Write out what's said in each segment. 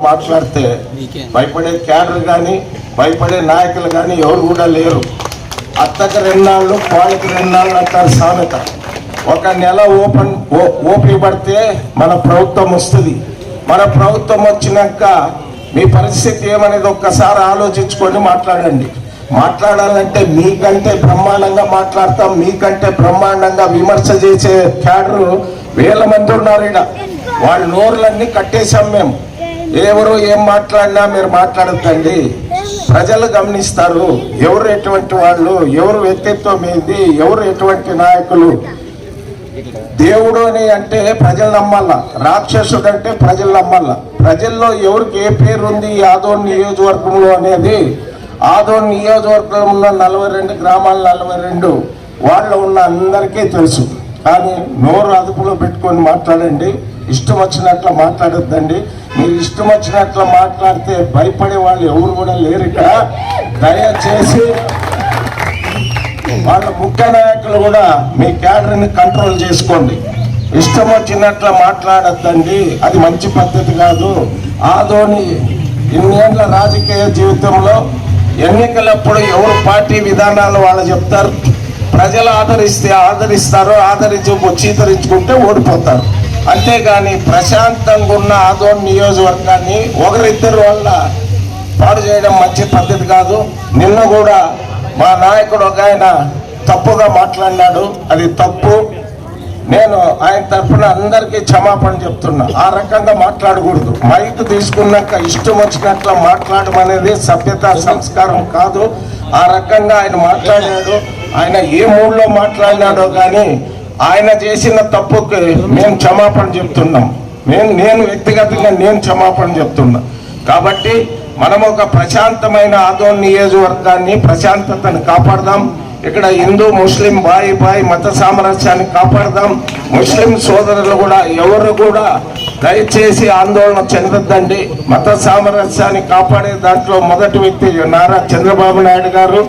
మాట్లాడితే భయపడే క్యాడర్ కానీ భయపడే నాయకులు కానీ ఎవరు కూడా లేరు. అత్తకి రెండాళ్ళు కోళ్ళకి రెండాళ్ళు అంటారు సామెత. ఒక నెల ఓపెన్ ఓ- ఓపి పడితే మన ప్రభుత్వం వస్తుంది. మన ప్రభుత్వం వచ్చినాక మీ పరిస్థితి ఏమనేది ఒక్కసారి ఆలోచించుకొని మాట్లాడండి. మాట్లాడాలంటే మీకంటే బ్రహ్మాండంగా మాట్లాడతాం మీకంటే బ్రహ్మాండంగా విమర్శ చేసే క్యాడరు వేల మంది ఉన్నారు ఈడ వాళ్ళ నోర్లన్నీ కట్టేశాం మేము. ఎవరు ఏం మాట్లాడినా మీరు మాట్లాడద్దండి. ప్రజలు గమనిస్తారు ఎవరు ఎటువంటి వాళ్ళు ఎవరు వ్యక్తిత్వం ఏంది ఎవరు ఎటువంటి నాయకులు. దేవుడు అని అంటే ప్రజలు నమ్మాల రాక్షసుడు అంటే ప్రజలు నమ్మాల ప్రజల్లో ఎవరికి ఏ పేరు ఉంది? ఈ ఆదోన్ నియోజకవర్గంలో అనేది. ఆదోన్ నియోజకవర్గంలో నలభై రెండు గ్రామాలు నలభై రెండు వాళ్ళు ఉన్న అందరికీ తెలుసు. కానీ నోరు అదుపులో పెట్టుకొని మాట్లాడండి. ఇష్టం వచ్చినట్లు మాట్లాడొద్దండి. మీరు ఇష్టం వచ్చినట్లు మాట్లాడితే భయపడే వాళ్ళు ఎవరు కూడా లేరు ఇక్కడ. దయచేసి వాళ్ళ ముఖ్య నాయకులు కూడా మీ క్యాడర్ని కంట్రోల్ చేసుకోండి. ఇష్టం వచ్చినట్లు మాట్లాడద్దండి. అది మంచి పద్ధతి కాదు. ఆదోని ఇన్నేళ్ళ రాజకీయ జీవితంలో ఎన్నికలప్పుడు ఎవరు పార్టీ విధానాలు వాళ్ళు చెప్తారు? ప్రజలు ఆదరిస్తే ఆదరిస్తారు ఆదరించి చీతరించుకుంటే ఓడిపోతారు. అంతేగాని ప్రశాంతంగా ఉన్న ఆదోన్ నియోజకవర్గాన్ని ఒకరిద్దరు వల్ల పాడు చేయడం మంచి పద్ధతి కాదు. నిన్న కూడా మా నాయకుడు ఒక ఆయన తప్పుగా మాట్లాడినాడు. అది తప్పు. నేను ఆయన తరఫున అందరికీ క్షమాపణ చెప్తున్నా. ఆ రకంగా మాట్లాడకూడదు. మైక్ తీసుకున్నాక ఇష్టం వచ్చినట్లు మాట్లాడడం అనేది సభ్యత సంస్కారం కాదు. ఆ రకంగా ఆయన మాట్లాడాడు. ఆయన ఏ మూడ్లో మాట్లాడినాడో కానీ ఆయన చేసిన తప్పుకి మేము క్షమాపణ చెప్తున్నాం. నేను నేను వ్యక్తిగతంగా నేను క్షమాపణ చెప్తున్నా. కాబట్టి మనం ఒక ప్రశాంతమైన ఆదోన్ నియోజకవర్గాన్ని ప్రశాంతతను కాపాడదాం. ఇక్కడ హిందూ ముస్లిం బాయి బాయి మత సామరస్యాన్ని కాపాడదాం. ముస్లిం సోదరులు కూడా ఎవరు కూడా దయచేసి ఆందోళన చెందొద్దండి. మత సామరస్యాన్ని కాపాడే దాంట్లో మొదటి వ్యక్తి నారా చంద్రబాబు నాయుడు గారు.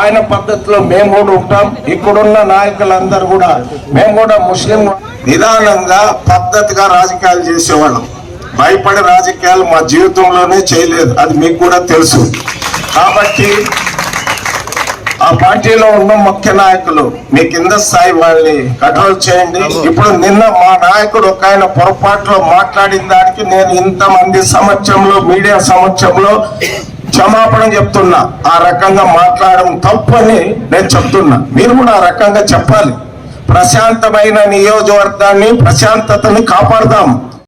ఆయన పద్ధతిలో మేము కూడా ఉంటాం. ఇక్కడున్న నాయకులందరూ కూడా మేము కూడా ముస్లిం నిదానంగా పద్ధతిగా రాజకీయాలు చేసేవాళ్ళం. భయపడే రాజకీయాలు మా జీవితంలోనే చేయలేదు. అది మీకు కూడా తెలుసు. కాబట్టి ఆ పార్టీలో ఉన్న ముఖ్య నాయకులు మీ కింద స్థాయి వాళ్ళని కంట్రోల్ చేయండి. ఇప్పుడు నిన్న మా నాయకుడు ఒక ఆయన పొరపాటులో మాట్లాడిన దానికి నేను ఇంతమంది సమక్షంలో మీడియా సమక్షంలో క్షమాపణ చెప్తున్నా. ఆ రకంగా మాట్లాడడం తప్పని నేను చెప్తున్నా. మీరు కూడా ఆ రకంగా చెప్పాలి. ప్రశాంతమైన నియోజకవర్గాన్ని ప్రశాంతతని కాపాడదాం.